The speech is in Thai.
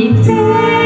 มีกที